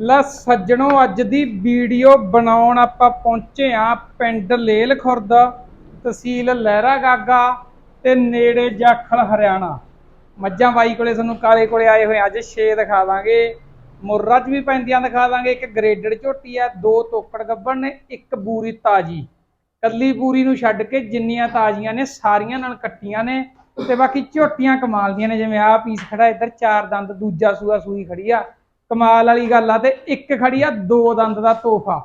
ਲੈ ਸੱਜਣੋ, ਅੱਜ ਦੀ ਵੀਡੀਓ ਬਣਾਉਣ ਆਪਾਂ ਪਹੁੰਚੇ ਆ ਪਿੰਡ ਲੇਲ ਖੁਰਦ, ਤਹਿਸੀਲ ਲਹਿਰਾ ਗਾਗਾ ਤੇ ਨੇੜੇ ਜਾਖਲ ਹਰਿਆਣਾ। ਮੱਝਾਂ ਬਾਈ ਕੋਲੇ ਤੁਹਾਨੂੰ ਕਾਲੇ ਕੋਲੇ ਆਏ ਹੋਏ ਆ। ਅੱਜ 6 ਦਿਖਾ ਦਾਂਗੇ। ਮੁਰਰਾ ਚ ਵੀ ਪੈਂਦੀਆਂ ਦਿਖਾ ਦਾਂਗੇ। ਇੱਕ ਗ੍ਰੇਡਡ ਝੋਟੀ ਆ, ਦੋ ਤੋਕੜ ਗੱਬਣ ਨੇ, ਇੱਕ ਬੂਰੀ ਤਾਜੀ। ਕੱਲੀ ਬੂਰੀ ਨੂੰ ਛੱਡ ਕੇ ਜਿੰਨੀਆਂ ਤਾਜ਼ੀਆਂ ਨੇ, ਸਾਰੀਆਂ ਨਾਲ ਕੱਟੀਆਂ ਨੇ ਤੇ ਬਾਕੀ ਝੋਟੀਆਂ ਕਮਾਲ ਦੀਆਂ ਨੇ। ਜਿਵੇਂ ਆਹ ਪੀਸ ਖੜਾ ਇੱਧਰ, ਚਾਰ ਦੰਦ, ਦੂਜਾ ਸੂਆ ਸੂਈ ਖੜੀ ਆ। ਕਮਾਲ ਵਾਲੀ ਗੱਲ ਆ ਤੇ ਇੱਕ ਖੜੀ ਆ ਦੋ ਦੰਦ ਦਾ ਤੋਹਫਾ।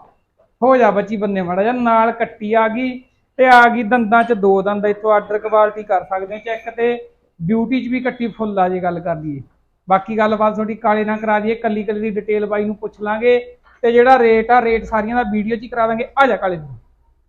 ਹੋ ਜਾ ਬੱਚੀ ਬੰਨੇ ਮਾੜਾ ਜਿਹਾ, ਨਾਲ ਕੱਟੀ ਆ ਗਈ ਤੇ ਆ ਗਈ ਦੰਦਾਂ 'ਚ ਦੋ ਦੰਦ, ਇੱਥੋਂ ਆਰਡਰ ਕੁਆਲਿਟੀ ਕਰ ਸਕਦੇ ਹੋ ਚੈੱਕ ਤੇ। ਬਿਊਟੀ 'ਚ ਵੀ ਕੱਟੀ ਫੁੱਲ ਆ ਜੇ ਗੱਲ ਕਰ ਲਈਏ। ਬਾਕੀ ਗੱਲਬਾਤ ਤੁਹਾਡੀ ਕਾਲੇ ਨਾਲ ਕਰਾ ਦਈਏ, ਕੱਲੀ ਕੱਲੀ ਦੀ ਡਿਟੇਲ ਬਾਈ ਨੂੰ ਪੁੱਛ ਲਾਂਗੇ ਤੇ ਜਿਹੜਾ ਰੇਟ ਆ ਰੇਟ ਸਾਰੀਆਂ ਦਾ ਵੀਡੀਓ 'ਚ ਹੀ ਕਰਾ ਦਾਂਗੇ। ਆ ਜਾ ਕਾਲੇ ਨੂੰ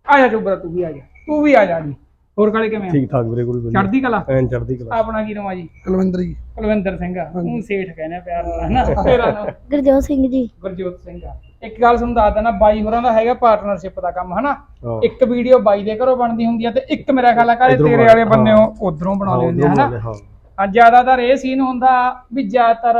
ਆ ਜਾ ਚੁੱਬਰਾ ਤੂੰ ਵੀ ਆ ਜਾ, ਤੂੰ ਵੀ ਆ ਜਾ ਜੀ। ਹੋਰ ਕਾਲੇ ਕਿਵੇਂ ਆ? ਠੀਕ ਠਾਕ ਵੀਰੇ ਵਧੀਆ। ਚੜਦੀ ਕਲਾ? ਐਨ ਚੜਦੀ ਕਲਾ। ਆਪਣਾ ਕੀ ਨਾਮ ਆ ਜੀ? ਕੁਲਵਿੰਦਰ ਜੀ। ਕੁਲਵਿੰਦਰ ਸਿੰਘ ਆ। ਤੂੰ ਸੇਠ ਕਹਿੰਦੇ ਪਿਆਰ ਨਾਲ ਹਨਾ? ਤੇਰਾ ਨਾਮ? ਗੁਰਜੋਤ ਸਿੰਘ ਜੀ। ਗੁਰਜੋਤ ਸਿੰਘ ਆ। ਇੱਕ ਗੱਲ ਤੁਹਾਨੂੰ ਦੱਸ ਦੇਣਾ ਬਾਈ ਹੋਰਾਂ ਦਾ ਹੈਗਾ ਪਾਰਟਨਰਸ਼ਿਪ ਦਾ ਕੰਮ ਹਨਾ? ਇੱਕ ਵੀਡੀਓ ਬਾਈ ਦੇ ਘਰੋਂ ਬਣਦੀ ਹੁੰਦੀ ਆ ਤੇ ਇੱਕ ਮੇਰਾ ਖਿਆਲ ਆ ਘਰੇ ਤੇਰੇ ਵਾਲੇ ਹਾਂ। ਬੰਨੇ ਉਧਰੋਂ ਬਣਾਉਂਦੇ ਹੁੰਦੇ ਆ, ਹਨਾ? ਹਾਂ। ਹਾਂ ਜ਼ਿਆਦਾਤਰ ਇਹ ਸੀਨ ਹੁੰਦਾ ਵੀ ਜ਼ਿਆਦਾਤਰ